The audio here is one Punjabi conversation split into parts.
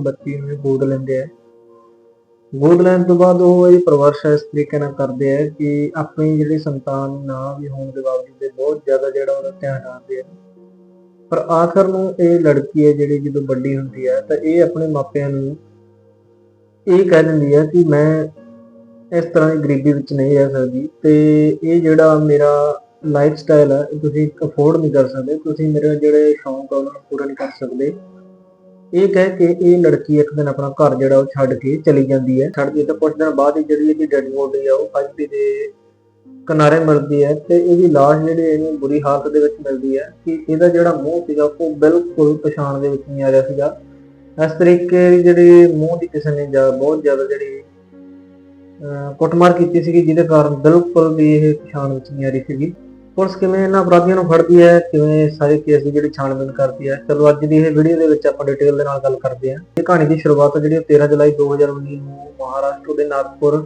ਬੱਚੀ ਨੂੰ ਗੋਦ ਲੈਂਦੇ ਆ। ਗੋਦ ਲੈਣ ਤੋਂ ਬਾਅਦ ਉਹ ਇਹ ਪਰਵਰਸ਼ ਇਸ ਤਰੀਕੇ ਨਾਲ ਕਰਦੇ ਆ ਕਿ ਆਪਣੀ ਜਿਹੜੀ ਸੰਤਾਨ ਨਾ ਵੀ ਹੋਣ ਦੇ ਬਾਵਜੂਦ ਬਹੁਤ ਜ਼ਿਆਦਾ ਜਿਹੜਾ ਉਹਦਾ ਧਿਆਨ ਰੱਖਦੇ ਆ। ਪਰ ਆਖਰ ਨੂੰ ਇਹ ਲੜਕੀ ਹੈ ਜਿਹੜੀ ਜਦੋਂ ਵੱਡੀ ਹੁੰਦੀ ਹੈ ਤਾਂ ਇਹ ਆਪਣੇ ਮਾਪਿਆਂ ਨੂੰ ਇਹ ਕਹਿ ਦਿੰਦੀ ਹੈ ਕਿ ਮੈਂ ਇਸ ਤਰ੍ਹਾਂ ਦੀ ਗਰੀਬੀ ਵਿੱਚ ਨਹੀਂ ਰਹਿ ਸਕਦੀ ਤੇ ਇਹ ਜਿਹੜਾ ਮੇਰਾ ਲਾਈਫ ਸਟਾਈਲ ਹੈ ਇਹ ਤੁਸੀਂ ਅਫੋਰਡ ਨਹੀਂ ਕਰ ਸਕਦੇ, ਤੁਸੀਂ ਮੇਰੇ ਜਿਹੜੇ ਸ਼ੌਂਕ ਆ, ਉਹਨਾਂ ਨੂੰ ਪੂਰਾ ਨਹੀਂ ਕਰ ਸਕਦੇ। ਇਹ ਕਹਿ ਕੇ ਇਹ ਲੜਕੀ ਇੱਕ ਦਿਨ ਆਪਣਾ ਘਰ ਜਿਹੜਾ ਉਹ ਛੱਡ ਕੇ ਚਲੀ ਜਾਂਦੀ ਹੈ। ਛੱਡਦੀ ਹੈ ਤਾਂ ਕੁਝ ਦਿਨ ਬਾਅਦ ਹੀ ਜਿਹੜੀ ਇਹਦੀ ਡੈਡ ਬੋਡੀ ਆ, ਉਹ ਫਾਜ਼ਿਲਕੇ ਦੇ ਕਿਨਾਰੇ ਮਿਲਦੀ ਹੈ ਤੇ ਇਹਦੀ ਲਾਸ਼ ਜਿਹੜੀ ਇਹਨੂੰ ਬੁਰੀ ਹਾਲਤ ਦੇ ਵਿੱਚ ਮਿਲਦੀ ਹੈ ਕਿ ਇਹਦਾ ਜਿਹੜਾ ਮੂੰਹ ਸੀਗਾ, ਉਹ ਬਿਲਕੁਲ ਪਛਾਣ ਦੇ ਵਿੱਚ ਨਹੀਂ ਆ ਰਿਹਾ ਸੀਗਾ। ਇਸ ਤਰੀਕੇ ਦੀ ਜਿਹੜੀ ਮੂੰਹ ਦੀ ਕਿਸੇ ਨੇ ਬਹੁਤ ਜ਼ਿਆਦਾ ਜਿਹੜੀ, ਅਹ ਕੁੱਟਮਾਰ ਕੀਤੀ ਸੀਗੀ, ਜਿਹਦੇ ਕਾਰਨ ਬਿਲਕੁਲ ਵੀ ਇਹ ਪਛਾਣ ਵਿੱਚ ਨਹੀਂ ਆ ਰਹੀ ਸੀਗੀ। ਪੁਲਿਸ ਕਿਵੇਂ ਇਹਨਾਂ ਅਪਰਾਧੀਆਂ ਨੂੰ ਫੜਦੀ ਹੈ, ਕਿਵੇਂ ਸਾਰੇ ਕੇਸ ਦੀ ਜਿਹੜੀ ਛਾਣਬੀਨ ਕਰਦੀ ਹੈ। ਚਲੋ ਅੱਜ ਦੀ ਇਹ ਵੀਡੀਓ ਦੇ ਵਿੱਚ ਆਪਾਂ ਡਿਟੇਲ ਦੇ ਨਾਲ ਗੱਲ ਕਰਦੇ ਹਾਂ। ਇਹ ਕਹਾਣੀ ਦੀ ਸ਼ੁਰੂਆਤ ਜਿਹੜੀ ਉਹ 13 ਜੁਲਾਈ 2019 ਨੂੰ ਮਹਾਰਾਸ਼ਟਰ ਦੇ ਨਾਗਪੁਰ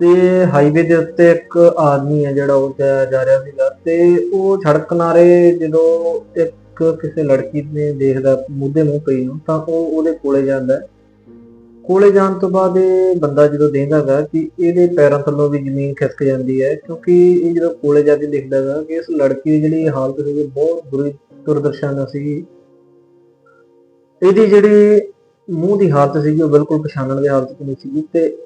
ਤੇ ਹਾਈਵੇ ਦੇ ਉੱਤੇ ਇੱਕ ਆਦਮੀ ਹੈ ਜਿਹੜਾ ਉਹ ਜਾ ਰਿਹਾ ਸੀਗਾ ਤੇ ਉਹ ਸੜਕ ਕਿਨਾਰੇ ਜਦੋਂ ਇੱਕ ਕਿਸੇ ਲੜਕੀ ਨੇ ਦੇਖਦਾ, ਮੂਧੇ ਮੂੰਹ ਪਈ ਨੂੰ, ਤਾਂ ਉਹ ਉਹਦੇ ਕੋਲੇ ਜਾਂਦਾ। ਕੋਲੇ ਜਾਣ ਤੋਂ ਬਾਅਦ ਇਹ ਬੰਦਾ ਜਦੋਂ ਦੇਖਦਾ ਹੈਗਾ ਕਿ ਇਹਦੇ ਪੈਰਾਂ ਥੱਲੋਂ ਵੀ ਜ਼ਮੀਨ ਖਿਸਕ ਜਾਂਦੀ ਹੈ, ਕਿਉਂਕਿ ਇਹ ਜਦੋਂ ਕੋਲੇ ਜਾ ਕੇ ਦੇਖਦਾ ਹੈਗਾ ਕਿ ਇਸ ਲੜਕੀ ਦੀ ਜਿਹੜੀ ਹਾਲਤ ਸੀਗੀ ਬਹੁਤ ਬੁਰੀ ਦੁਰਦਰਸ਼ਨ ਸੀਗੀ। ਇਹਦੀ ਜਿਹੜੀ ਮੂੰਹ ਦੀ ਹਾਲਤ ਸੀਗੀ ਉਹ ਬਿਲਕੁਲ ਪਛਾਣਨ ਦੀ ਹਾਲਤ 'ਚ ਨਹੀਂ ਸੀਗੀ ਤੇ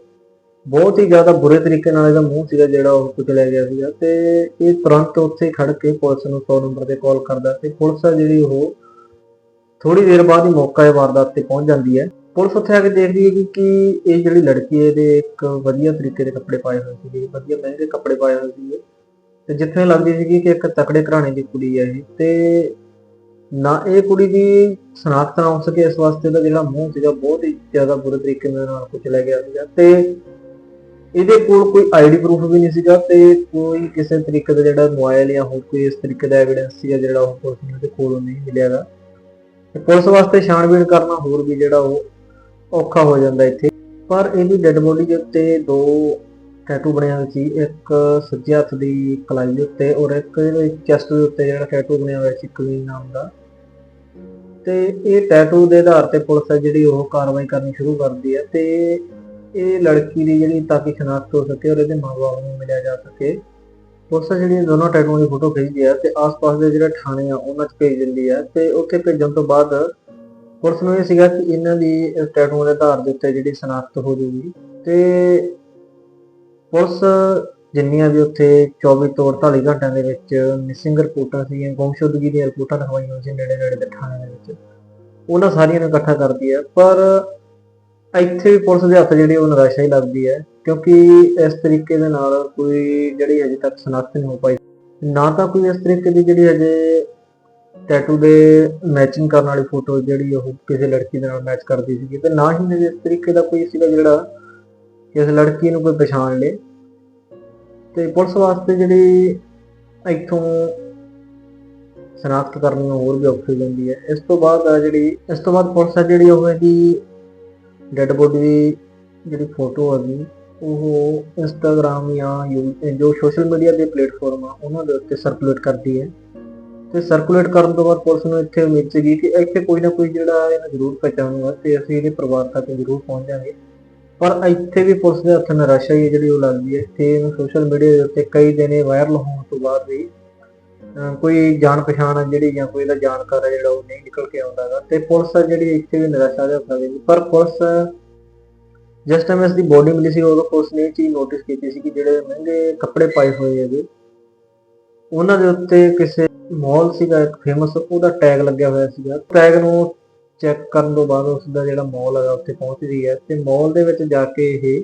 ਬਹੁਤ ਹੀ ਜ਼ਿਆਦਾ ਬੁਰੇ ਤਰੀਕੇ ਨਾਲ ਇਹਦਾ ਮੂੰਹ ਸੀਗਾ ਜਿਹੜਾ ਉਹ ਕੁਚਲਿਆ ਗਿਆ ਸੀਗਾ ਤੇ ਇਹ ਤੁਰੰਤ ਉੱਥੇ ਖੜ ਕੇ ਪੁਲਿਸ ਨੂੰ 100 ਨੰਬਰ ਤੇ ਕਾਲ ਕਰਦਾ ਤੇ ਪੁਲਿਸ ਆ ਜਿਹੜੀ ਉਹ ਥੋੜੀ ਦੇਰ ਬਾਅਦ ਹੀ ਮੌਕਾ ਇਹ ਵਾਰਦਾਤ ਤੇ ਪਹੁੰਚ ਜਾਂਦੀ ਹੈ। ਪੁਲਿਸ ਉੱਥੇ ਆ ਕੇ ਦੇਖਦੀ ਹੈ ਕਿ ਕਿ ਇਹ ਜਿਹੜੀ ਲੜਕੀ ਹੈ, ਇਹਦੇ ਇੱਕ ਵਧੀਆ ਤਰੀਕੇ ਦੇ ਕੱਪੜੇ ਪਾਏ ਹੋਏ ਸੀਗੇ, ਵਧੀਆ ਮਹਿੰਗੇ ਕੱਪੜੇ ਪਾਏ ਹੋਏ ਸੀਗੇ। ਤੇ ਜਿੱਥੇ ਲੱਗਦੀ ਸੀਗੀ ਕਿ ਇੱਕ ਤਕੜੇ ਘਰਾਣੇ ਦੀ ਕੁੜੀ ਹੈ ਇਹ। ਤੇ ਨਾ ਇਹ ਕੁੜੀ ਦੀ ਸ਼ਨਾਖਤ ਨਾ ਹੋ ਸਕੇ ਇਸ ਵਾਸਤੇ ਦਾ ਜਿਹੜਾ ਮੂੰਹ ਸੀਗਾ ਬਹੁਤ ਹੀ ਜ਼ਿਆਦਾ ਬੁਰੇ ਤਰੀਕੇ ਦੇ ਨਾਲ ਕੁਚਲਿਆ ਗਿਆ ਸੀਗਾ। ਤੇ ਇਹਦੇ ਕੋਲ ਕੋਈ ਆਈਡੀ ਪ੍ਰੂਫ ਵੀ ਨਹੀਂ ਸੀਗਾ ਤੇ ਕੋਈ ਕਿਸੇ ਤਰੀਕੇ ਦਾ ਜਿਹੜਾ ਮੋਬਾਈਲ ਜਾਂ ਹੋਰ ਕੋਈ ਇਸ ਤਰੀਕੇ ਦਾ ਐਵੀਡੈਂਸ ਸੀਗਾ ਜਿਹੜਾ ਉਹ ਪੁਲਿਸ ਨੂੰ ਉਹਦੇ ਕੋਲੋਂ ਨਹੀਂ ਮਿਲਿਆਗਾ ਤੇ ਪੁਲਿਸ ਵਾਸਤੇ ਛਾਣਬੀਣ ਕਰਨਾ ਹੋਰ ਵੀ ਜਿਹੜਾ ਉਹ ਔਖਾ ਹੋ ਜਾਂਦਾ ਇੱਥੇ। ਪਰ ਇਹਦੀ ਡੈੱਡ ਬੋਡੀ ਦੇ ਉੱਤੇ ਦੋ ਟੈਟੂ ਬਣਿਆ ਹੋਇਆ ਸੀ। ਇੱਕ ਸੱਜੇ ਹੱਥ ਦੀ ਕਲਾਈ ਦੇ ਉੱਤੇ ਔਰ ਇੱਕ ਚੈਸਟ ਦੇ ਉੱਤੇ ਜਿਹੜਾ ਟੈਟੂ ਬਣਿਆ ਹੋਇਆ ਸੀ ਕਵੀਨ ਨਾਮ ਦਾ। ਤੇ ਇਹ ਟੈਟੂ ਦੇ ਆਧਾਰ ਤੇ ਪੁਲਿਸ ਹੈ ਜਿਹੜੀ ਉਹ ਕਾਰਵਾਈ ਕਰਨੀ ਸ਼ੁਰੂ ਕਰਦੀ ਹੈ ਤੇ ਇਹ ਲੜਕੀ ਦੀ ਜਿਹੜੀ ਤਾਂ ਕਿ ਸ਼ਨਾਖਤ ਹੋ ਸਕੇ ਔਰ ਇਹਦੇ ਮਾਪਿਆਂ ਨੂੰ ਮਿਲਿਆ ਜਾ ਸਕੇ। ਪੁਲਿਸ ਜਿਹੜੀ ਇਹ ਦੋਨੋਂ ਟੈਟੂਆਂ ਦੀ ਫੋਟੋ ਖਿੱਚਦੀ ਹੈ ਤੇ ਆਸ-ਪਾਸ ਦੇ ਜਿਹੜੇ ਥਾਣੇ ਆ ਉਹਨਾਂ 'ਚ ਭੇਜ ਦਿੰਦੀ ਹੈ ਤੇ ਉੱਥੇ ਭੇਜਣ ਤੋਂ ਬਾਅਦ ਪੁਲਿਸ ਨੂੰ ਇਹ ਸੀਗਾ ਕਿ ਇਹਨਾਂ ਦੀ ਟੈਟੂ ਦੇ ਆਧਾਰ ਦੇ ਉੱਤੇ ਜਿਹੜੀ ਸ਼ਨਾਖਤ ਹੋ ਜਾਊਗੀ। ਤੇ ਪੁਲਿਸ ਜਿੰਨੀਆਂ ਵੀ ਉੱਥੇ 24 ਤੋਂ 48 ਘੰਟਿਆਂ ਦੇ ਵਿੱਚ ਮਿਸਿੰਗ ਰਿਪੋਰਟਾਂ ਸੀਗੀਆਂ, ਗੁੰਮਸ਼ੁਦਗੀ ਦੀਆਂ ਰਿਪੋਰਟਾਂ ਲਿਖਵਾਈਆਂ ਸੀ ਨੇੜੇ ਨੇੜੇ ਦੇ ਥਾਣੇ ਦੇ ਵਿੱਚ। ਉਹਨਾਂ ਸਾਰੀਆਂ ਨੂੰ ਇਕੱਠਾ ਕਰਦੀ ਹੈ, ਪਰ ਇੱਥੇ ਵੀ ਪੁਲਿਸ ਦੇ ਹੱਥ ਜਿਹੜੀ ਉਹ ਨਿਰਾਸ਼ਾ ਹੀ ਲੱਗਦੀ ਹੈ, ਕਿਉਂਕਿ ਇਸ ਤਰੀਕੇ ਦੇ ਨਾਲ ਕੋਈ ਜਿਹੜੀ ਅਜੇ ਤੱਕ ਸ਼ਨਾਖਤ ਨਹੀਂ ਹੋ ਪਾਈ। ਨਾ ਤਾਂ ਕੋਈ ਇਸ ਤਰੀਕੇ ਦੀ ਜਿਹੜੀ ਅਜੇ ਟੈਟੂ ਦੇ ਮੈਚਿੰਗ ਕਰਨ ਵਾਲੀ ਫੋਟੋ ਜਿਹੜੀ ਉਹ ਕਿਸੇ ਲੜਕੀ ਦੇ ਨਾਲ ਮੈਚ ਕਰਦੀ ਸੀਗੀ ਤੇ ਨਾ ਹੀ ਮੇਰੇ ਇਸ ਤਰੀਕੇ ਦਾ ਕੋਈ ਸੀਗਾ ਜਿਹੜਾ ਇਸ ਲੜਕੀ ਨੂੰ ਕੋਈ ਪਛਾਣ ਲੇ ਤੇ ਪੁਲਿਸ ਵਾਸਤੇ ਜਿਹੜੀ ਇੱਥੋਂ ਸ਼ਨਾਖਤ ਕਰਨੀ ਹੋਰ ਵੀ ਔਖੀ ਜਾਂਦੀ ਹੈ। ਇਸ ਤੋਂ ਬਾਅਦ ਆ ਜਿਹੜੀ, ਇਸ ਤੋਂ ਬਾਅਦ ਪੁਲਿਸ ਆ ਜਿਹੜੀ ਉਹ ਇਹਦੀ ਡੈੱਡ ਬੋਡੀ ਦੀ ਜਿਹੜੀ ਫੋਟੋ ਹੈਗੀ ਉਹ ਇੰਸਟਾਗ੍ਰam ਜਾਂ ਜੋ ਸੋਸ਼ਲ ਮੀਡੀਆ ਦੇ ਪਲੇਟਫਾਰਮ ਆ, ਉਹਨਾਂ ਦੇ ਉੱਤੇ ਸਰਕੂਲੇਟ ਕਰਦੀ ਹੈ। ਤੇ ਸਰਕੂਲੇਟ ਕਰਨ ਤੋਂ ਬਾਅਦ ਪੁਲਿਸ ਨੂੰ ਇੱਥੇ ਉਮੀਦ ਸੀਗੀ ਕਿ ਇੱਥੇ ਕੋਈ ਨਾ ਕੋਈ ਜਿਹੜਾ ਇਹਨੂੰ ਜ਼ਰੂਰ ਪਛਾਣੂਗਾ ਤੇ ਅਸੀਂ ਇਹਦੇ ਪਰਿਵਾਰ ਤੱਕ ਜ਼ਰੂਰ ਪਹੁੰਚਾਂਗੇ ਪਰ ਇੱਥੇ ਵੀ ਪੁਲਿਸ ਦੇ ਹੱਥ ਨਿਰਾਸ਼ਾ ਹੀ ਹੈ ਜਿਹੜੀ ਉਹ ਲੱਗਦੀ ਹੈ। ਤੇ ਇਹਨੂੰ ਸੋਸ਼ਲ ਮੀਡੀਆ ਦੇ ਉੱਤੇ ਕਈ ਦਿਨੇ ਵਾਇਰਲ ਹੋਣ ਤੋਂ ਬਾਅਦ ਵੀ ਕੋਈ ਜਾਣ ਪਛਾਣ ਜਿਹੜੀ ਜਾਂ ਕੋਈ ਦਾ ਜਾਣਕਾਰ ਹੈ ਜਿਹੜਾ ਉਹ ਨਹੀਂ ਨਿਕਲ ਕੇ ਆਉਂਦਾ ਗਾ। ਤੇ ਪੁਲਿਸ ਜਿਹੜੀ ਇੱਥੇ ਵੀ ਨਿਰਾਸ਼ਾ ਦੇ ਹੱਥ ਲੱਗਦੀ ਪਰ ਪੁਲਿਸ, ਜਿਸ ਟਾਈਮ ਇਸ ਦੀ ਬੋਡੀ ਮਿਲੀ ਸੀ ਉਦੋਂ ਪੁਲਿਸ ਨੇ ਇਹ ਚੀਜ਼ ਨੋਟਿਸ ਕੀਤੀ ਸੀ ਕਿ ਜਿਹੜੇ ਮਹਿੰਗੇ ਕੱਪੜੇ ਪਾਏ ਹੋਏ ਹੈਗੇ, ਉਹਨਾਂ ਦੇ ਉੱਤੇ ਕਿਸੇ ਮਾਲ ਸੀਗਾ ਇੱਕ ਫੇਮਸ ਉਹਦਾ ਟੈਗ ਲੱਗਿਆ ਹੋਇਆ ਸੀਗਾ। ਟੈਗ ਨੂੰ ਚੈੱਕ ਕਰਨ ਤੋਂ ਬਾਅਦ ਉਸ ਦਾ ਜਿਹੜਾ ਮਾਲ ਹੈਗਾ ਉੱਥੇ ਪਹੁੰਚਦੀ ਹੈ ਤੇ ਮਾਲ ਦੇ ਵਿੱਚ ਜਾ ਕੇ ਇਹ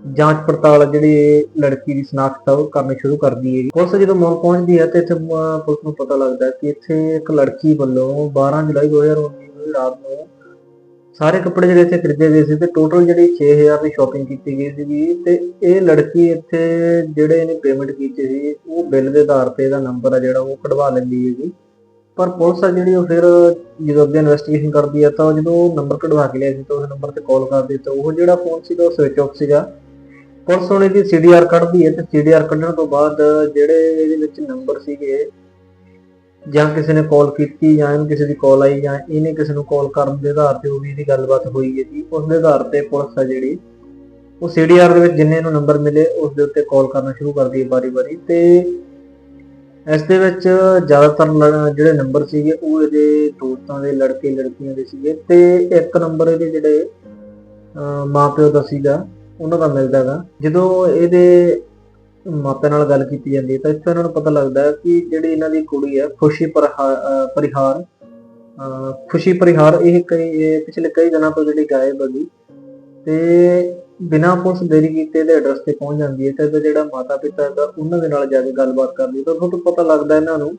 ਜਾਂਚ ਪੜਤਾਲ ਜਿਹੜੀ ਲੜਕੀ ਦੀ ਸ਼ਨਾਖਤ ਆ, ਉਹ ਕਰਨੀ ਸ਼ੁਰੂ ਕਰਦੀ ਹੈ ਪੁਲਿਸ ਜਦੋਂ ਮਾਲ ਪਹੁੰਚਦੀ ਹੈ ਤੇ ਇੱਥੇ ਪੁਲਿਸ ਨੂੰ ਪਤਾ ਲੱਗਦਾ ਕਿ ਇੱਥੇ ਇੱਕ ਲੜਕੀ ਵੱਲੋਂ 12 ਜੁਲਾਈ 2019 ਨੂੰ ਰਾਤ ਨੂੰ ਸਾਰੇ ਕੱਪੜੇ ਜਿਹੜੇ ਇੱਥੇ ਖਰੀਦੇ ਗਏ ਸੀ ਤੇ ਟੋਟਲ ਜਿਹੜੀ 6000 ਦੀ ਸ਼ਾਪਿੰਗ ਕੀਤੀ ਗਈ ਸੀਗੀ ਤੇ ਇਹ ਲੜਕੀ ਇੱਥੇ ਜਿਹੜੇ ਇਹਨੇ ਪੇਮੈਂਟ ਕੀਤੀ ਸੀ, ਉਹ ਬਿੱਲ ਦੇ ਆਧਾਰ ਤੇ ਇਹਦਾ ਨੰਬਰ ਆ ਜਿਹੜਾ, ਉਹ ਕਢਵਾ ਲੈਂਦੀ ਹੈਗੀ ਪਰ ਪੁਲਿਸ ਆ ਜਿਹੜੀ ਉਹ ਫਿਰ ਜਦੋਂ ਅੱਗੇ ਇਨਵੈਸਟੀਗੇਸ਼ਨ ਕਰਦੀ ਹੈ ਤਾਂ ਉਹ ਜਦੋਂ ਨੰਬਰ ਕਢਵਾ ਕੇ ਲਿਆ ਸੀ ਤਾਂ ਉਸ ਨੰਬਰ ਤੇ ਕਾਲ ਕਰਦੀ ਤਾਂ ਉਹ ਜਿਹੜਾ ਫੋਨ ਸੀਗਾ, ਉਹ ਸਵਿਚ ਆਫ ਸੀਗਾ। ਪੁਲਿਸ ਹੁਣ ਇਹਦੀ ਸੀਡੀਆਰ ਕੱਢਦੀ ਹੈ ਤੇ ਸੀਡੀਆਰ ਕੱਢਣ ਤੋਂ ਬਾਅਦ ਜਿਹੜੇ ਇਹਦੇ ਵਿੱਚ ਨੰਬਰ ਸੀਗੇ ਜਾਂ ਕਿਸੇ ਨੇ ਕਾਲ ਕੀਤੀ ਜਾਂ ਇਹਨੂੰ ਕਿਸੇ ਦੀ ਕਾਲ ਆਈ ਜਾਂ ਇਹਨੇ ਕਿਸੇ ਨੂੰ ਕਾਲ ਕਰਨ ਦੇ ਆਧਾਰ ਤੇ ਉਹ ਵੀ ਇਹਦੀ ਗੱਲਬਾਤ ਹੋਈ ਹੈ ਜੀ ਉਸ ਦੇ ਆਧਾਰ ਤੇ ਪੁਲਿਸ ਆ ਜਿਹੜੀ, ਉਹ ਸੀਡੀਆਰ ਦੇ ਵਿੱਚ ਜਿੰਨੇ ਨੂੰ ਨੰਬਰ ਮਿਲੇ ਉਸ ਦੇ ਉੱਤੇ ਕਾਲ ਕਰਨਾ ਸ਼ੁਰੂ ਕਰਦੀ ਹੈ ਵਾਰੀ-ਵਾਰੀ ਤੇ ਇਸ ਦੇ ਵਿੱਚ ਜ਼ਿਆਦਾਤਰ ਲੜ- ਜਿਹੜੇ ਨੰਬਰ ਸੀਗੇ ਉਹ ਇਹਦੇ ਦੋਸਤਾਂ ਦੇ, ਲੜਕੇ ਲੜਕੀਆਂ ਦੇ ਸੀਗੇ ਤੇ ਇੱਕ ਨੰਬਰ ਇਹਦੇ ਜਿਹੜੇ, ਅਹ ਮਾਪਿਓ ਦਾ ਸੀਗਾ, ਉਹਨਾਂ ਦਾ ਮਿਲਦਾ ਹੈਗਾ ਜਦੋਂ ਇਹਦੇ ਮਾਪਿਆਂ ਨਾਲ ਗੱਲ ਕੀਤੀ ਜਾਂਦੀ ਹੈ, ਤਾਂ ਇੱਥੇ ਉਹਨਾਂ ਨੂੰ ਪਤਾ ਲੱਗਦਾ ਹੈ ਕਿ ਜਿਹੜੀ ਇਹਨਾਂ ਦੀ ਕੁੜੀ ਹੈ, ਖੁਸ਼ੀ ਪਰਹਾ- ਪਰਿਹਾਰ ਖੁਸ਼ੀ ਪਰਿਹਾਰ, ਇਹ ਕਈ ਪਿਛਲੇ ਕਈ ਦਿਨਾਂ ਤੋਂ ਜਿਹੜੀ ਗਾਇਬ ਹੈਗੀ ਤੇ ਬਿਨਾਂ ਪੁਲਿਸ ਦੇਰੀ ਕੀਤੇ ਇਹਦੇ ਐਡਰੈਸ ਤੇ ਪਹੁੰਚ ਜਾਂਦੀ ਹੈ, ਤੇ ਜਿਹੜਾ ਮਾਤਾ ਪਿਤਾ ਹੈਗਾ, ਉਹਨਾਂ ਦੇ ਨਾਲ ਜਾ ਕੇ ਗੱਲਬਾਤ ਕਰਦੀ ਤਾਂ ਤੁਹਾਨੂੰ ਪਤਾ ਲੱਗਦਾ ਇਹਨਾਂ ਨੂੰ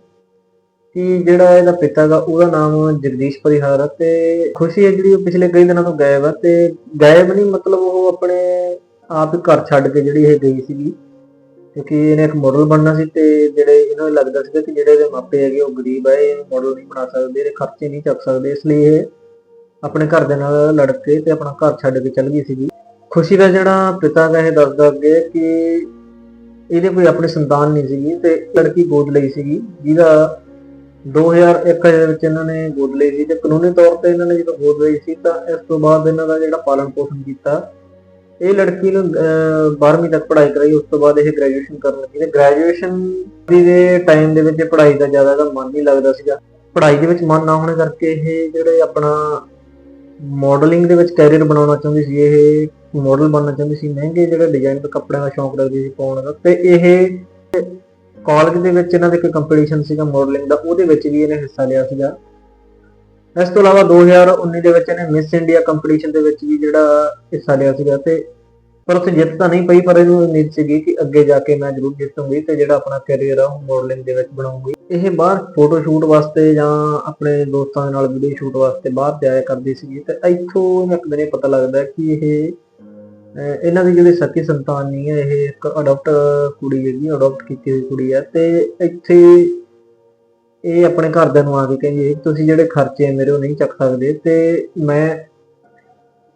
ਕਿ ਜਿਹੜਾ ਇਹਦਾ ਪਿਤਾ ਹੈਗਾ, ਉਹਦਾ ਨਾਮ ਜਗਦੀਸ਼ ਪਰਿਹਾਰ ਹੈ ਤੇ ਖੁਸ਼ੀ ਹੈ ਜਿਹੜੀ ਉਹ ਪਿਛਲੇ ਕਈ ਦਿਨਾਂ ਤੋਂ ਗਾਇਬ ਹੈ ਤੇ ਗਾਇਬ ਨਹੀਂ ਮਤਲਬ ਉਹ ਆਪਣੇ ਆਪ ਹੀ ਘਰ ਛੱਡ ਕੇ ਜਿਹੜੀ ਇਹ ਗਈ ਸੀਗੀ। ਕਿਉਂਕਿ ਇਹਨੇ ਇੱਕ ਮਾਡਲ ਬਣਨਾ ਸੀ ਤੇ ਜਿਹੜੇ ਇਹਨਾਂ ਨੂੰ ਲੱਗਦਾ ਸੀਗਾ ਕਿ ਜਿਹੜੇ ਇਹਦੇ ਮਾਪੇ ਹੈਗੇ ਉਹ ਗਰੀਬ ਹੈ ਇਹ ਮਾਡਲ ਨਹੀਂ ਬਣਾ ਸਕਦੇ, ਇਹਦੇ ਖਰਚੇ ਨਹੀਂ ਚੱਕ ਸਕਦੇ, ਇਸ ਲਈ ਇਹ ਆਪਣੇ ਘਰ ਦੇ ਨਾਲ ਲੜ ਕੇ ਤੇ ਆਪਣਾ ਘਰ ਛੱਡ ਕੇ ਚਲ ਗਈ ਸੀਗੀ। ਖੁਸ਼ੀ ਦਾ ਜਿਹੜਾ ਪਿਤਾ ਦਾ ਇਹ ਦੱਸਦਾ ਅੱਗੇ ਕਿ ਇਹਦੇ ਕੋਈ ਆਪਣੀ ਸੰਤਾਨ ਨਹੀਂ ਸੀਗੀ ਤੇ ਲੜਕੀ ਗੋਦ ਲਈ ਸੀਗੀ, ਜਿਹਦਾ 2001 ਦੇ ਵਿੱਚ ਇਹਨਾਂ ਨੇ ਗੋਦ ਲਈ ਸੀ ਤੇ ਕਾਨੂੰਨੀ ਤੌਰ ਤੇ ਇਹਨਾਂ ਨੇ ਜਦੋਂ ਗੋਦ ਲਈ ਸੀ ਤਾਂ ਇਸ ਤੋਂ ਬਾਅਦ ਇਹਨਾਂ ਦਾ ਜਿਹੜਾ ਪਾਲਣ ਪੋਸ਼ਣ ਕੀਤਾ ਇਹ ਲੜਕੀ ਨੂੰ 12ਵੀਂ ਤੱਕ ਪੜ੍ਹਾਈ ਕਰਾਈ, ਉਸ ਤੋਂ ਬਾਅਦ ਇਹ ਗ੍ਰੈਜੂਏਸ਼ਨ ਕਰਨ ਲੱਗੀ ਤੇ ਗ੍ਰੈਜੂਏਸ਼ਨ ਦੇ ਟਾਈਮ ਦੇ ਵਿੱਚ ਪੜ੍ਹਾਈ ਦਾ ਜ਼ਿਆਦਾ ਇਹਦਾ ਮਨ ਨਹੀਂ ਲੱਗਦਾ ਸੀਗਾ। ਪੜ੍ਹਾਈ ਦੇ ਵਿੱਚ ਮਨ ਨਾ ਹੋਣ ਕਰਕੇ ਇਹ ਜਿਹੜੇ ਆਪਣਾ ਮਾਡਲਿੰਗ ਦੇ ਵਿੱਚ ਕੈਰੀਅਰ ਬਣਾਉਣਾ ਚਾਹੁੰਦੀ ਸੀ, ਇਹ ਮਾਡਲ ਬਣਨਾ ਚਾਹੁੰਦੀ ਸੀ, ਮਹਿੰਗੇ ਜਿਹੜੇ ਡਿਜ਼ਾਈਨ ਦੇ ਕੱਪੜਿਆਂ ਦਾ ਸ਼ੌਂਕ ਰੱਖਦੀ ਸੀ, ਪਾਉਣ ਦਾ ਤੇ ਇਹ ਕਾਲਜ ਦੇ ਵਿੱਚ ਇਹਨਾਂ ਦੇ ਇੱਕ ਕੰਪੀਟੀਸ਼ਨ ਸੀਗਾ ਮਾਡਲਿੰਗ ਦਾ, ਉਹਦੇ ਵਿੱਚ ਵੀ ਇਹਨੇ ਹਿੱਸਾ ਲਿਆ ਸੀਗਾ। ਇਸ ਤੋਂ ਇਲਾਵਾ 2019 ਦੇ ਵਿੱਚ ਇਹਨੇ ਮਿਸ ਇੰਡੀਆ ਕੰਪੀਟੀਸ਼ਨ ਦੇ ਵਿੱਚ ਵੀ ਜਿਹੜਾ ਹਿੱਸਾ ਲਿਆ ਸੀਗਾ ਤੇ ਪਰ ਉੱਥੇ ਜਿੱਤ ਤਾਂ ਨਹੀਂ ਪਈ, ਪਰ ਇਹਨੂੰ ਉਮੀਦ ਸੀਗੀ ਕਿ ਅੱਗੇ ਜਾ ਕੇ ਮੈਂ ਜ਼ਰੂਰ ਜਿੱਤੂੰਗੀ ਤੇ ਜਿਹੜਾ ਆਪਣਾ ਕੈਰੀਅਰ ਆ ਉਹ ਮਾਡਲਿੰਗ ਦੇ ਵਿੱਚ ਬਣਾਉਂਗੀ। ਇਹ ਬਾਹਰ ਫੋਟੋ ਸ਼ੂਟ ਵਾਸਤੇ ਜਾਂ ਆਪਣੇ ਦੋਸਤਾਂ ਦੇ ਨਾਲ ਵੀਡੀਓ ਸ਼ੂਟ ਵਾਸਤੇ ਬਾਹਰ ਜਾਇਆ ਕਰਦੀ ਸੀਗੀ ਤੇ ਇੱਥੋਂ ਇੱਕ ਦਿਨ ਇਹ ਪਤਾ ਲੱਗਦਾ ਕਿ ਇਹ ਇਹਨਾਂ ਦੀ ਜਿਹੜੀ ਸੱਚੀ ਸੰਤਾਨ ਨਹੀਂ ਹੈ, ਇਹ ਇੱਕ ਅਡਾਪਟ ਕੁੜੀ ਜਿਹੜੀ ਅਡਾਪਟ ਕੀਤੀ ਹੋਈ ਕੁੜੀ ਹੈ ਤੇ ਇੱਥੇ ਇਹ ਆਪਣੇ ਘਰਦਿਆਂ ਨੂੰ ਆ ਕੇ ਕਹਿੰਦੀ ਤੁਸੀਂ ਜਿਹੜੇ ਖਰਚੇ ਮੇਰੇ ਉਹ ਨਹੀਂ ਚੱਕ ਸਕਦੇ ਤੇ ਮੈਂ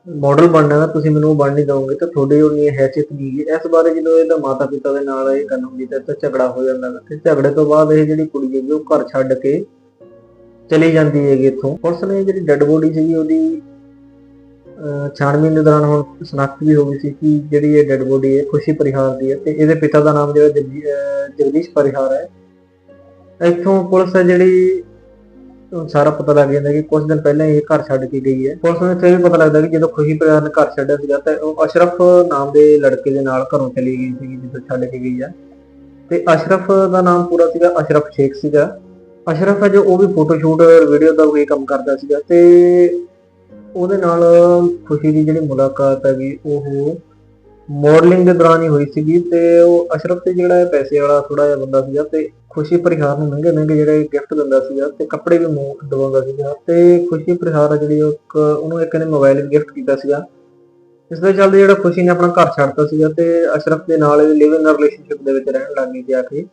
ਮਾਡਲ ਬਣਨਾ ਹੈ, ਤੁਸੀਂ ਮੈਨੂੰ ਉਹ ਬਣ ਨਹੀਂ ਦੋਗੇ ਤਾਂ ਤੁਹਾਡੀ ਉਨੀ ਹੈਸੀਅਤ ਨਹੀਂ ਹੈਗੀ ਇਸ ਬਾਰੇ ਜਦੋਂ ਇਹਦਾ ਮਾਤਾ ਪਿਤਾ ਦੇ ਨਾਲ ਇਹ ਗੱਲ ਹੁੰਦੀ ਤਾਂ ਝਗੜਾ ਹੋ ਜਾਂਦਾ ਤੇ ਝਗੜੇ ਤੋਂ ਬਾਅਦ ਇਹ ਜਿਹੜੀ ਕੁੜੀ ਹੈਗੀ ਉਹ ਘਰ ਛੱਡ ਕੇ ਚਲੀ ਜਾਂਦੀ ਹੈਗੀ ਇੱਥੋਂ। ਪੁਲਿਸ ਨੇ ਜਿਹੜੀ ਡੈੱਡ ਬੋਡੀ ਸੀਗੀ ਉਹਦੀ, ਅਹ ਛਾਣਬੀਨ ਦੇ ਦੌਰਾਨ ਹੁਣ ਸਨਾਖਤ ਵੀ ਹੋ ਗਈ ਸੀ ਕਿ ਜਿਹੜੀ ਇਹ ਡੈੱਡ ਬੋਡੀ ਹੈ, ਖੁਸ਼ੀ ਪਰਿਹਾਰ ਦੀ ਹੈ ਤੇ ਇਹਦੇ ਪਿਤਾ ਦਾ ਨਾਮ ਜਿਹੜਾ ਜਗਦੀ- ਜਗਦੀਸ਼ ਪਰਿਹਾਰ ਹੈ ਇੱਥੋਂ ਪੁਲਿਸ ਹੈ ਜਿਹੜੀ ਸਾਰਾ ਪਤਾ ਲੱਗ ਜਾਂਦਾ ਕਿ ਕੁਝ ਦਿਨ ਪਹਿਲਾਂ ਇਹ ਘਰ ਛੱਡ ਕੇ ਗਈ ਹੈ। ਪੁਲਿਸ ਨੂੰ ਇੱਥੇ ਵੀ ਪਤਾ ਲੱਗਦਾ ਕਿ ਜਦੋਂ ਖੁਸ਼ੀ ਪਰਿਵਾਰ ਨੇ ਘਰ ਛੱਡਿਆ ਸੀਗਾ ਤਾਂ ਉਹ ਅਸ਼ਰਫ ਨਾਮ ਦੇ ਲੜਕੇ ਦੇ ਨਾਲ ਘਰੋਂ ਚਲੀ ਗਈ ਸੀ ਜਦੋਂ ਛੱਡ ਕੇ ਗਈ ਹੈ ਤੇ ਅਸ਼ਰਫ ਦਾ ਨਾਮ ਪੂਰਾ ਸੀਗਾ ਅਸ਼ਰਫ ਸ਼ੇਖ ਸੀਗਾ। ਅਸ਼ਰਫ ਹੈ ਜੋ ਉਹ ਵੀ ਫੋਟੋ ਸ਼ੂਟ ਵੀਡੀਓ ਦਾ ਵੀ ਕੰਮ ਕਰਦਾ ਸੀਗਾ ਤੇ ਉਹਦੇ ਨਾਲ ਖੁਸ਼ੀ ਦੀ ਜਿਹੜੀ ਮੁਲਾਕਾਤ ਹੈਗੀ, ਉਹ ਮਾਡਲਿੰਗ ਦੇ ਦੌਰਾਨ ਹੀ ਹੋਈ ਸੀਗੀ ਤੇ ਉਹ ਅਸ਼ਰਫ ਤੇ ਜਿਹੜਾ ਇਹ ਪੈਸੇ ਵਾਲਾ ਥੋੜਾ ਜਿਹਾ ਬੰਦਾ ਸੀਗਾ ਤੇ ਖੁਸ਼ੀ ਪਰਿਹਾਰ ਨੂੰ ਮਹਿੰਗੇ ਮਹਿੰਗੇ ਜਿਹੜੇ ਗਿਫਟ ਦਿੰਦਾ ਸੀਗਾ ਤੇ ਕੱਪੜੇ ਵੀ ਮੂੰਹ ਦਵਾਉਂਦਾ ਸੀਗਾ ਤੇ ਖੁਸ਼ੀ ਪਰਿਹਾਰ ਜਿਹੜੀ ਉਹ ਉਹਨੂੰ ਇੱਕ ਨੇ ਮੋਬਾਈਲ ਗਿਫਟ ਕੀਤਾ ਸੀਗਾ। ਇਸ ਦੇ ਚੱਲਦੇ ਜਿਹੜਾ ਖੁਸ਼ੀ ਨੇ ਆਪਣਾ ਘਰ ਛੱਡਤਾ ਸੀਗਾ ਤੇ ਅਸ਼ਰਫ ਦੇ ਨਾਲ ਲਿਵ ਇਨ ਰਿਲੇਸ਼ਨਸ਼ਿਪ ਦੇ ਵਿੱਚ ਰਹਿਣ ਲੱਗ ਗਈ ਜਾ ਕੇ।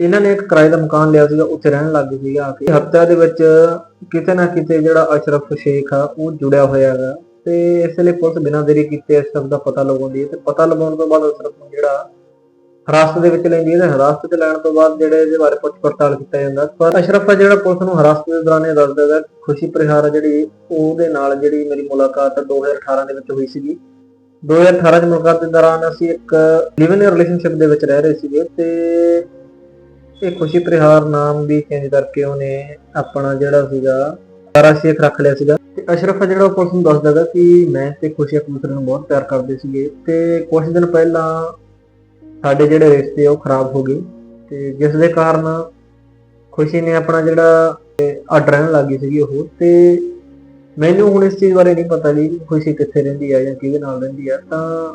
ਇਹਨਾਂ ਨੇ ਇੱਕ ਕਿਰਾਏ ਦਾ ਮਕਾਨ ਲਿਆ ਸੀਗਾ, ਉੱਥੇ ਰਹਿਣ ਲੱਗ ਗਈ ਸੀਗਾ ਆ ਕੇ। ਹਫਤਾ ਦੇ ਵਿੱਚ ਕਿਤੇ ਨਾ ਕਿਤੇ ਜਿਹੜਾ ਅਸ਼ਰਫ ਸ਼ੇਖ ਆ, ਉਹ ਜੁੜਿਆ ਹੋਇਆ ਹੈਗਾ। ਤੇ ਇਸ ਲਈ ਪੁਲਿਸ ਬਿਨਾਂ ਦੇਰੀ ਕੀਤੇ ਅਸ਼ਰਫ ਦਾ ਪਤਾ ਲਗਾਉਂਦੀ ਹੈ ਤੇ ਪਤਾ ਲਗਾਉਣ ਤੋਂ ਬਾਅਦ ਅਸ਼ਰਫ ਨੂੰ ਜਿਹੜਾ ਹਿਰਾਸਤ ਦੇ ਵਿੱਚ ਲੈਂਦੀ ਹੈ ਤੇ ਹਿਰਾਸਤ 'ਚ ਲੈਣ ਤੋਂ ਬਾਅਦ ਜਿਹੜੇ ਇਹਦੇ ਬਾਰੇ ਪੁੱਛ ਪੜਤਾਲ ਕੀਤਾ ਜਾਂਦਾ। ਪਰ ਅਸ਼ਰਫ ਆ ਜਿਹੜਾ ਪੁਲਿਸ ਨੂੰ ਹਿਰਾਸਤ ਦੇ ਦੌਰਾਨ ਇਹ ਦੱਸਦਾ ਹੈਗਾ, ਖੁਸ਼ੀ ਪਰਿਹਾਰ ਜਿਹੜੀ ਉਹਦੇ ਨਾਲ ਜਿਹੜੀ ਮੇਰੀ ਮੁਲਾਕਾਤ 2018 ਦੇ ਵਿੱਚ ਹੋਈ ਸੀਗੀ। 2018 ਚ ਮੁਲਾਕਾਤ ਦੇ ਦੌਰਾਨ ਅਸੀਂ ਇੱਕ ਲਿਵ ਰਿਲੇਸ਼ਨਸ਼ਿਪ ਦੇ ਵਿੱਚ ਰਹਿ ਰਹੇ ਸੀਗੇ ਤੇ ਇਹ ਖੁਸ਼ੀ ਪਰਿਹਾਰ ਨਾਮ ਵੀ ਚੇਂਜ ਕਰਕੇ ਉਹਨੇ ਆਪਣਾ ਜਿਹੜਾ ਸੀਗਾ ਸਾਰਾ ਸ਼ੇਖ ਰੱਖ ਲਿਆ ਸੀਗਾ। ਤੇ ਅਸ਼ਰਫ ਆ ਜਿਹੜਾ ਉਹ ਪੁਲਿਸ ਨੂੰ ਦੱਸਦਾ ਕਿ ਮੈਂ ਤੇ ਖੁਸ਼ੀ ਇੱਕ ਦੂਸਰੇ ਨੂੰ ਬਹੁਤ ਪਿਆਰ ਕਰਦੇ ਸੀਗੇ। ਤੇ ਕੁਝ ਦਿਨ ਪਹਿਲਾਂ ਸਾਡੇ ਜਿਹੜੇ ਰਿਸ਼ਤੇ ਉਹ ਖਰਾਬ ਹੋ ਗਏ। ਤੇ ਜਿਸ ਦੇ ਕਾਰਨ ਖੁਸ਼ੀ ਨੇ ਆਪਣਾ ਜਿਹੜਾ ਅੱਡ ਰਹਿਣ ਲੱਗੀ ਸੀਗੀ ਉਹ। ਤੇ ਮੈਨੂੰ ਹੁਣ ਇਸ ਚੀਜ਼ ਬਾਰੇ ਨਹੀਂ ਪਤਾ ਵੀ ਖੁਸ਼ੀ ਕਿੱਥੇ ਰਹਿੰਦੀ ਆ ਜਾਂ ਕਿਹਦੇ ਨਾਲ ਰਹਿੰਦੀ ਆ। ਤਾਂ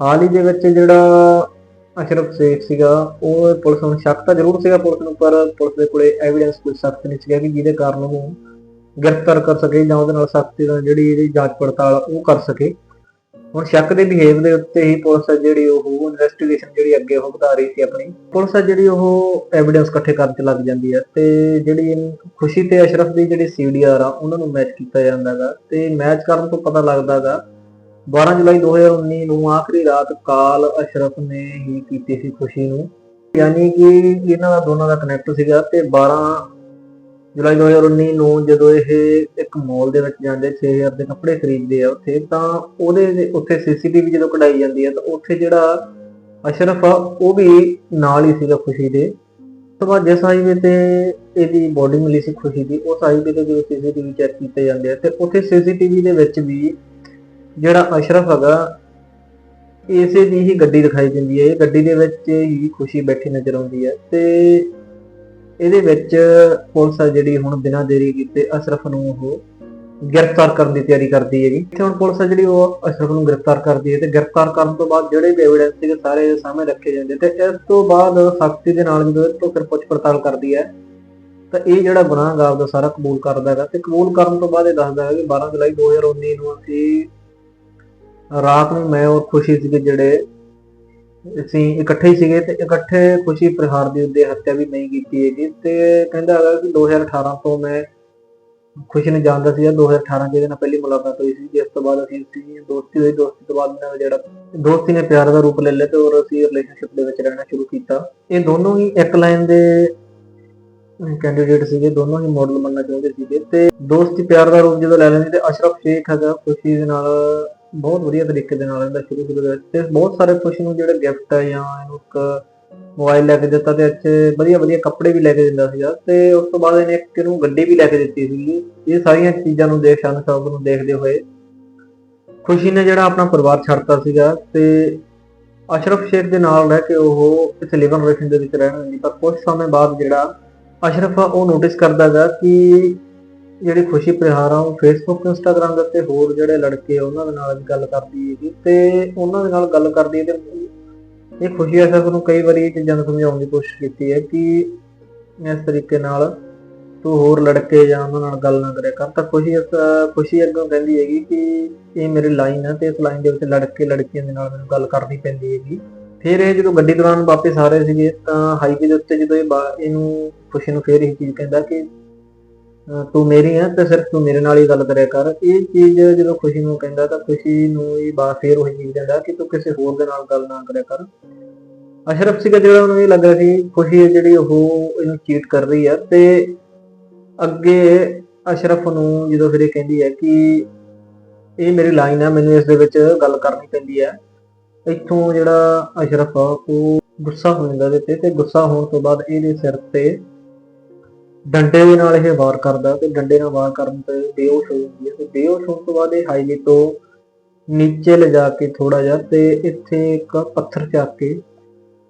ਹਾਲ ਹੀ ਦੇ ਵਿੱਚ ਜਿਹੜਾ ਅਸ਼ਰਫ ਸ਼ੇਖ ਸੀਗਾ, ਉਹ ਪੁਲਿਸ ਨੂੰ ਸ਼ੱਕ ਤਾਂ ਜ਼ਰੂਰ ਸੀਗਾ ਪੁਲਿਸ ਨੂੰ, ਪਰ ਪੁਲਿਸ ਦੇ ਕੋਲੇ ਐਵੀਡੈਂਸ ਕੋਈ ਸਖਤ ਨਹੀਂ ਸੀਗਾ ਕਿ ਜਿਹਦੇ ਕਾਰਨ ਉਹ ਗ੍ਰਿਫਤਾਰ ਕਰ ਸਕੇ ਜਾਂ ਉਹਦੇ ਨਾਲ ਸਖਤੀ ਨਾਲ ਜਿਹੜੀ ਇਹਦੀ ਜਾਂਚ ਪੜਤਾਲ ਉਹ ਕਰ ਸਕੇ। ਹੁਣ ਸ਼ੱਕ ਦੇ ਬਿਹੇਵ ਦੇ ਉੱਤੇ ਹੀ ਪੁਲਿਸ ਜਿਹੜੀ ਉਹ ਇਨਵੈਸਟੀਗੇਸ਼ਨ ਜਿਹੜੀ ਅੱਗੇ ਉਹ ਵਧਾ ਰਹੀ ਸੀ ਆਪਣੀ, ਪੁਲਿਸ ਆ ਜਿਹੜੀ ਉਹ ਐਵੀਡੈਂਸ ਇਕੱਠੇ ਕਰਨ ਚ ਲੱਗ ਜਾਂਦੀ ਹੈ ਤੇ ਜਿਹੜੀ ਖੁਸ਼ੀ ਤੇ ਅਸ਼ਰਫ ਦੀ ਜਿਹੜੀ ਸੀਡੀਆਰ ਆ, ਉਹਨਾਂ ਨੂੰ ਮੈਚ ਕੀਤਾ ਜਾਂਦਾ ਹੈਗਾ ਤੇ ਮੈਚ ਕਰਨ ਤੋਂ ਪਤਾ ਲੱਗਦਾ ਹੈਗਾ 12 ਜੁਲਾਈ 2019 ਨੂੰ ਆਖਰੀ ਰਾਤ ਕਾਲ ਅਸ਼ਰਫ ਨੇ ਹੀ ਕੀਤੀ ਸੀ ਖੁਸ਼ੀ ਨੂੰ। ਯਾਨੀ ਕਿ ਇਹਨਾਂ ਦਾ ਦੋਨਾਂ ਦਾ ਕਨੈਕਟ ਸੀਗਾ ਤੇ 12 ਜੁਲਾਈ 2019 ਨੂੰ ਜਦੋਂ ਇਹ ਇੱਕ ਮਾਲ ਦੇ ਵਿੱਚ ਜਾਂਦੇ 6000 ਦੇ ਕੱਪੜੇ ਖਰੀਦਦੇ ਆ ਉੱਥੇ, ਤਾਂ ਉਹਦੇ ਦੇ- ਉੱਥੇ ਸੀਸੀਟੀਵੀ ਜਦੋਂ ਕਢਾਈ ਜਾਂਦੀ ਹੈ ਤਾਂ ਉੱਥੇ ਜਿਹੜਾ ਅਸ਼ਰਫ ਆ, ਉਹ ਵੀ ਨਾਲ ਹੀ ਸੀਗਾ ਖੁਸ਼ੀ ਦੇ। ਉਸ ਤੋਂ ਬਾਅਦ ਜਿਸ ਹਾਈਵੇ ਤੇ ਇਹਦੀ ਬੋਡੀ ਮਿਲੀ ਸੀ ਖੁਸ਼ੀ ਦੀ, ਉਸ ਹਾਈਵੇ ਤੇ ਜਦੋਂ ਸੀਸੀਟੀਵੀ ਚੈੱਕ ਕੀਤੇ ਜਾਂਦੇ ਆ, ਤੇ ਉੱਥੇ ਸੀਸੀਟੀਵੀ ਦੇ ਵਿੱਚ ਵੀ ਜਿਹੜਾ ਅਸ਼ਰਫ ਹੈਗਾ, ਇਸੇ ਦੀ ਹੀ ਗੱਡੀ ਦਿਖਾਈ ਦਿੰਦੀ ਹੈ ਇਹ ਗੱਡੀ ਦੇ ਵਿੱਚ ਹੀ ਖੁਸ਼ੀ ਬੈਠੀ ਨਜ਼ਰ ਆਉਂਦੀ ਹੈ ਤੇ ਇਹਦੇ ਵਿੱਚ ਪੁਲਿਸ ਆ ਜਿਹੜੀ ਹੁਣ ਬਿਨਾਂ ਦੇਰੀ ਕੀਤੇ ਅਸ਼ਰਫ ਨੂੰ ਉਹ ਗ੍ਰਿਫਤਾਰ ਕਰਨ ਦੀ ਤਿਆਰੀ ਕਰਦੀ ਹੈਗੀ। ਤੇ ਹੁਣ ਪੁਲਿਸ ਆ ਜਿਹੜੀ ਉਹ ਅਸ਼ਰਫ ਨੂੰ ਗ੍ਰਿਫਤਾਰ ਕਰਦੀ ਹੈ ਤੇ ਗ੍ਰਿਫਤਾਰ ਕਰਨ ਤੋਂ ਬਾਅਦ ਜਿਹੜੇ ਵੀ ਐਵੀਡੈਂਸ ਸੀਗੇ ਸਾਰੇ ਇਹਦੇ ਸਾਹਮਣੇ ਰੱਖੇ ਜਾਂਦੇ ਤੇ ਇਸ ਤੋਂ ਬਾਅਦ ਸਖਤੀ ਦੇ ਨਾਲ ਜਦੋਂ ਇਹ ਤੋਂ ਫਿਰ ਪੁੱਛ ਪੜਤਾਲ ਕਰਦੀ ਹੈ, ਤਾਂ ਇਹ ਜਿਹੜਾ ਗੁਨਾਹਗਾਰ ਦਾ ਸਾਰਾ ਕਬੂਲ ਕਰਦਾ ਹੈਗਾ ਤੇ ਕਬੂਲ ਕਰਨ ਤੋਂ ਬਾਅਦ ਇਹ ਦੱਸਦਾ ਹੈ ਕਿ 12 ਜੁਲਾਈ 2019 ਨੂੰ ਅਸੀਂ ਰਾਤ ਨੂੰ ਮੈਂ ਔਰ ਖੁਸ਼ੀ ਸੀਗੇ ਜਿਹੜੇ ਅਸੀਂ ਇਕੱਠੇ ਹੀ ਸੀਗੇ ਤੇ ਇਕੱਠੇ ਖੁਸ਼ੀ ਪ੍ਰਹਾਰ ਦੀ ਉੱਤੇ ਹੱਤਿਆ ਵੀ ਨਹੀਂ ਕੀਤੀ ਹੈਗੀ ਤੇ ਕਹਿੰਦਾ ਹੈਗਾ ਕਿ 2018 ਤੋਂ ਮੈਂ ਖੁਸ਼ੀ ਨੂੰ ਜਾਣਦਾ ਸੀ 2018 ਚ ਨਾਲ ਪਹਿਲੀ ਮੁਲਾਕਾਤ ਹੋਈ ਸੀ, ਜਿਸ ਤੋਂ ਬਾਅਦ ਅਸੀਂ ਸੀ ਦੋਸਤੀ ਹੋਈ, ਦੋਸਤੀ ਤੋਂ ਬਾਅਦ ਇਹਨਾਂ ਜਿਹੜਾ ਦੋਸਤੀ ਨੇ ਪਿਆਰ ਦਾ ਰੂਪ ਲੈ ਲਿਆ ਤੇ ਔਰ ਅਸੀਂ ਰਿਲੇਸ਼ਨਸ਼ਿਪ ਦੇ ਵਿੱਚ ਰਹਿਣਾ ਸ਼ੁਰੂ ਕੀਤਾ। ਇਹ ਦੋਨੋਂ ਹੀ ਇੱਕ ਲਾਈਨ ਦੇ ਕੈਂਡੀਡੇਟ ਸੀਗੇ, ਦੋਨੋਂ ਹੀ ਮਾਡਲ ਮੰਨਣਾ ਚਾਹੁੰਦੇ ਸੀਗੇ ਤੇ ਦੋਸਤੀ ਪਿਆਰ ਦਾ ਰੂਪ ਜਦੋਂ ਲੈ ਲੈਂਦੇ ਤੇ ਅਸ਼ਰਫ ਸ਼ੇਖ ਹੈਗਾ, ਖੁਸ਼ੀ ਦੇ ਨਾਲ ਬਹੁਤ ਵਧੀਆ ਤਰੀਕੇ ਦੇ ਨਾਲ ਇਹਦਾ ਸ਼ੁਰੂ ਸ਼ੁਰੂ ਦੇ ਵਿੱਚ। ਤੇ ਬਹੁਤ ਸਾਰੇ ਖੁਸ਼ੀ ਨੂੰ ਜਿਹੜੇ ਗਿਫਟ ਹੈ ਜਾਂ ਇਹਨੂੰ ਇੱਕ ਮੋਬਾਈਲ ਲੈ ਕੇ ਦਿੱਤਾ ਤੇ ਅੱਛੇ ਵਧੀਆ ਵਧੀਆ ਕੱਪੜੇ ਵੀ ਲੈ ਕੇ ਦਿੰਦਾ ਸੀਗਾ। ਤੇ ਉਸ ਤੋਂ ਬਾਅਦ ਇਹਨੇ ਇੱਕ ਇਹਨੂੰ ਗੱਡੀ ਵੀ ਲੈ ਕੇ ਦਿੱਤੀ ਸੀਗੀ। ਇਹ ਸਾਰੀਆਂ ਚੀਜ਼ਾਂ ਨੂੰ ਦੇਖ, ਸ਼ਾਨ ਸਾਹਿਬ ਨੂੰ ਦੇਖਦੇ ਹੋਏ ਖੁਸ਼ੀ ਨੇ ਜਿਹੜਾ ਆਪਣਾ ਪਰਿਵਾਰ ਛੱਡਤਾ ਸੀਗਾ ਤੇ ਅਸ਼ਰਫ ਸ਼ੇਖ ਦੇ ਨਾਲ ਰਹਿ ਕੇ ਉਹ ਇਸ ਲਿਵਨ ਰਿਲੇਸ਼ਨ ਦੇ ਵਿੱਚ ਰਹਿਣ ਲੱਗੀ। ਪਰ ਕੁਝ ਸਮੇਂ ਬਾਅਦ ਜਿਹੜਾ ਅਸ਼ਰਫ ਉਹ ਨੋਟਿਸ ਕਰਦਾ ਹੈਗਾ ਕਿ ਜਿਹੜੀ ਖੁਸ਼ੀ ਪ੍ਰਹਾਰ ਆ, ਉਹ ਫੇਸਬੁੱਕ ਇੰਸਟਾਗ੍ਰam ਦੇ ਉੱਤੇ ਹੋਰ ਜਿਹੜੇ ਲੜਕੇ ਆ, ਉਹਨਾਂ ਦੇ ਨਾਲ ਵੀ ਗੱਲ ਕਰਦੀ ਹੈਗੀ। ਤੇ ਉਹਨਾਂ ਦੇ ਨਾਲ ਗੱਲ ਕਰਦੀ ਹੈ ਤੇ ਇਹ ਖੁਸ਼ੀ ਅਸ਼ਰਫ ਨੂੰ ਕਈ ਵਾਰੀ ਇਹ ਚੀਜ਼ਾਂ ਨੂੰ ਸਮਝਾਉਣ ਦੀ ਕੋਸ਼ਿਸ਼ ਕੀਤੀ ਹੈ ਕਿ ਇਸ ਤਰੀਕੇ ਨਾਲ ਤੂੰ ਹੋਰ ਲੜਕੇ ਜਾਂ ਉਹਨਾਂ ਨਾਲ ਗੱਲ ਨਾ ਕਰਿਆ ਕਰ। ਤਾਂ ਖੁਸ਼ੀ ਖੁਸ਼ੀ ਅੱਗੋਂ ਕਹਿੰਦੀ ਹੈਗੀ ਕਿ ਇਹ ਮੇਰੀ ਲਾਈਨ ਹੈ ਤੇ ਇਸ ਲਾਈਨ ਦੇ ਵਿੱਚ ਲੜਕੇ ਲੜਕੀਆਂ ਦੇ ਨਾਲ ਮੈਨੂੰ ਗੱਲ ਕਰਨੀ ਪੈਂਦੀ ਹੈਗੀ। ਫਿਰ ਇਹ ਜਦੋਂ ਗੱਡੀ ਦੌਰਾਨ ਵਾਪਸ ਆ ਰਹੇ ਸੀਗੇ, ਤਾਂ ਹਾਈਵੇ ਦੇ ਉੱਤੇ ਜਦੋਂ ਇਹ ਬਾ- ਇਹਨੂੰ ਖੁਸ਼ੀ ਨੂੰ ਫੇਰ ਇਹ ਚੀਜ਼ ਕਹਿੰਦਾ ਕਿ ਤੂੰ ਮੇਰੀ ਹੈ ਤੇ ਸਿਰਫ ਤੂੰ ਮੇਰੇ ਨਾਲ ਹੀ ਗੱਲ ਕਰਿਆ ਕਰ। ਇਹ ਚੀਜ਼ ਜਦੋਂ ਖੁਸ਼ੀ ਨੂੰ ਕਹਿੰਦਾ ਤਾਂ ਖੁਸ਼ੀ ਨੂੰ ਇਹ ਬਾ ਫੇਰ ਉਹੀ ਚੀਜ਼ ਕਹਿੰਦਾ ਕਿ ਤੂੰ ਕਿਸੇ ਹੋਰ ਦੇ ਨਾਲ ਗੱਲ ਨਾ ਕਰਿਆ ਕਰ। ਅਸ਼ਰਫ ਸੀਗਾ ਜਿਹੜਾ ਉਹਨੂੰ ਇਹ ਲੱਗ ਰਿਹਾ ਸੀ ਖੁਸ਼ੀ ਜਿਹੜੀ ਉਹ ਇਹਨੂੰ ਚੀਟ ਕਰ ਰਹੀ ਹੈ ਤੇ ਅੱਗੇ ਅਸ਼ਰਫ ਨੂੰ ਜਦੋਂ ਫਿਰ ਇਹ ਕਹਿੰਦੀ ਹੈ ਕਿ ਇਹ ਮੇਰੀ ਲਾਈਨ ਹੈ ਮੈਨੂੰ ਇਸ ਦੇ ਵਿੱਚ ਗੱਲ ਕਰਨੀ ਪੈਂਦੀ ਹੈ ਇੱਥੋਂ ਜਿਹੜਾ ਅਸ਼ਰਫ ਆ, ਉਹ ਗੁੱਸਾ ਹੋ ਜਾਂਦਾ ਇਹਦੇ ਤੇ ਤੇ ਗੁੱਸਾ ਹੋਣ ਤੋਂ ਬਾਅਦ ਇਹਦੇ ਸਿਰ ਤੇ ਡੰਡੇ ਦੇ ਨਾਲ ਇਹ ਵਾਰ ਕਰਦਾ ਤੇ ਡੰਡੇ ਨਾਲ ਵਾਰ ਕਰਨ ਤੇ ਬੇਹੋਸ਼ ਹੋ ਜਾਂਦੀ ਹੈ ਤੇ ਬੇਹੋਸ਼ ਹੋਣ ਤੋਂ ਬਾਅਦ ਇਹ ਹਾਈਵੇ ਤੋਂ ਨੀਚੇ ਲਿਜਾ ਕੇ ਥੋੜਾ ਜਿਹਾ ਤੇ ਇੱਥੇ ਇੱਕ ਪੱਥਰ ਚੱਕ ਕੇ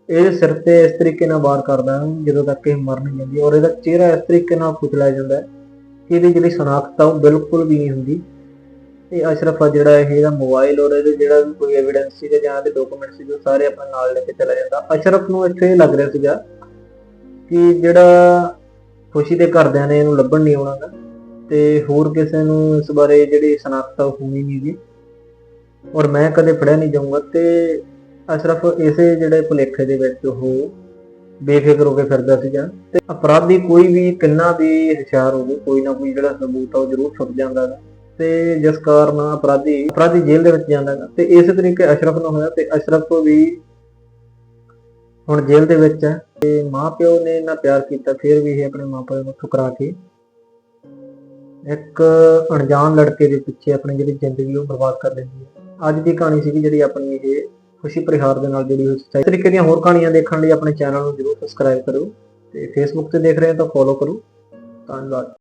ਇਹਦੇ ਸਿਰ ਤੇ ਇਸ ਤਰੀਕੇ ਨਾਲ ਵਾਰ ਕਰਦਾ ਜਦੋਂ ਤੱਕ ਇਹ ਮਰ ਨਹੀਂ ਜਾਂਦੀ ਔਰ ਇਹਦਾ ਚਿਹਰਾ ਇਸ ਤਰੀਕੇ ਨਾਲ ਕੁਚਲਿਆ ਜਾਂਦਾ ਕਿ ਇਹਦੀ ਜਿਹੜੀ ਸ਼ਨਾਖਤ ਆ ਉਹ ਬਿਲਕੁਲ ਵੀ ਨਹੀਂ ਹੁੰਦੀ। ਇਹ ਅਸ਼ਰਫ ਆ ਜਿਹੜਾ ਇਹ, ਇਹਦਾ ਮੋਬਾਈਲ ਔਰ ਇਹਦੇ ਜਿਹੜਾ ਵੀ ਕੋਈ ਐਵੀਡੈਂਸ ਸੀਗਾ ਜਾਂ ਇਹਦੇ ਡਾਕੂਮੈਂਟ ਸੀਗੇ, ਉਹ ਸਾਰੇ ਆਪਣੇ ਨਾਲ ਲੈ ਕੇ ਚਲਾ ਜਾਂਦਾ। ਅਸ਼ਰਫ ਨੂੰ ਇੱਥੇ ਇਹ ਲੱਗ ਰਿਹਾ ਸੀਗਾ ਕਿ ਜਿਹੜਾ ਖੁਸ਼ੀ ਦੇ ਘਰਦਿਆਂ ਨੇ ਇਹਨੂੰ ਲੱਭਣ ਨਹੀਂ ਆਉਣਾ ਗਾ ਤੇ ਹੋਰ ਕਿਸੇ ਨੂੰ ਇਸ ਬਾਰੇ ਜਿਹੜੀ ਸ਼ਨਾਖਤ ਆ ਹੋਣੀ ਨਹੀਂ ਗੀ ਔਰ ਮੈਂ ਕਦੇ ਫੜਿਆ ਨਹੀਂ ਜਾਊਂਗਾ। ਤੇ ਅਸ਼ਰਫ ਇਸੇ ਜਿਹੜੇ ਭੁਲੇਖੇ ਦੇ ਵਿੱਚ ਉਹ ਬੇਫਿਕਰ ਹੋ ਕੇ ਫਿਰਦਾ ਸੀਗਾ। ਤੇ ਅਪਰਾਧੀ ਕੋਈ ਵੀ ਕਿੰਨਾ ਵੀ ਹੁਸ਼ਿਆਰ ਹੋਵੇ, ਕੋਈ ਨਾ ਕੋਈ ਜਿਹੜਾ ਸਬੂਤ ਆ ਉਹ ਜ਼ਰੂਰ ਛੁੱਟ ਜਾਂਦਾ ਹੈ ਤੇ ਜਿਸ ਕਾਰਨ ਅਪਰਾਧੀ ਅਪਰਾਧੀ ਜੇਲ੍ਹ ਦੇ ਵਿੱਚ ਜਾਂਦਾ ਹੈ ਤੇ ਇਸੇ ਤਰੀਕੇ ਅਸ਼ਰਫ ਨੂੰ ਹੋਇਆ ਤੇ ਅਸ਼ਰਫ ਵੀ ਹੁਣ ਜੇਲ੍ਹ ਦੇ ਵਿੱਚ ਹੈ ਤੇ ਮਾਪਿਓ ਨੇ ਇੰਨਾ ਪਿਆਰ ਕੀਤਾ, ਫਿਰ ਵੀ ਇਹ ਆਪਣੇ ਮਾਪਿਓ ਨੂੰ ਠੁਕਰਾ ਕੇ ਇੱਕ ਅਣਜਾਣ ਲੜਕੇ ਦੇ ਪਿੱਛੇ ਆਪਣੀ ਜਿਹੜੀ ਜ਼ਿੰਦਗੀ ਉਹ ਬਰਬਾਦ ਕਰ ਲੈਂਦੀ ਹੈ। ਅੱਜ ਦੀ ਕਹਾਣੀ ਸੀਗੀ ਜਿਹੜੀ ਆਪਣੀ ਇਹ ਖੁਸ਼ੀ ਪਰਿਹਾਰ ਦੇ ਨਾਲ ਜੁੜੀ ਹੋਈ ਸੀ। ਇਸ ਤਰੀਕੇ ਦੀਆਂ ਹੋਰ ਕਹਾਣੀਆਂ ਦੇਖਣ ਲਈ ਆਪਣੇ ਚੈਨਲ ਨੂੰ ਜਰੂਰ ਸਬਸਕ੍ਰਾਈਬ ਕਰੋ ਤੇ ਫੇਸਬੁੱਕ ਤੇ ਦੇਖ ਰਹੇ ਹੋ ਤਾਂ ਫੋਲੋ ਕਰੋ। ਧੰਨਵਾਦ।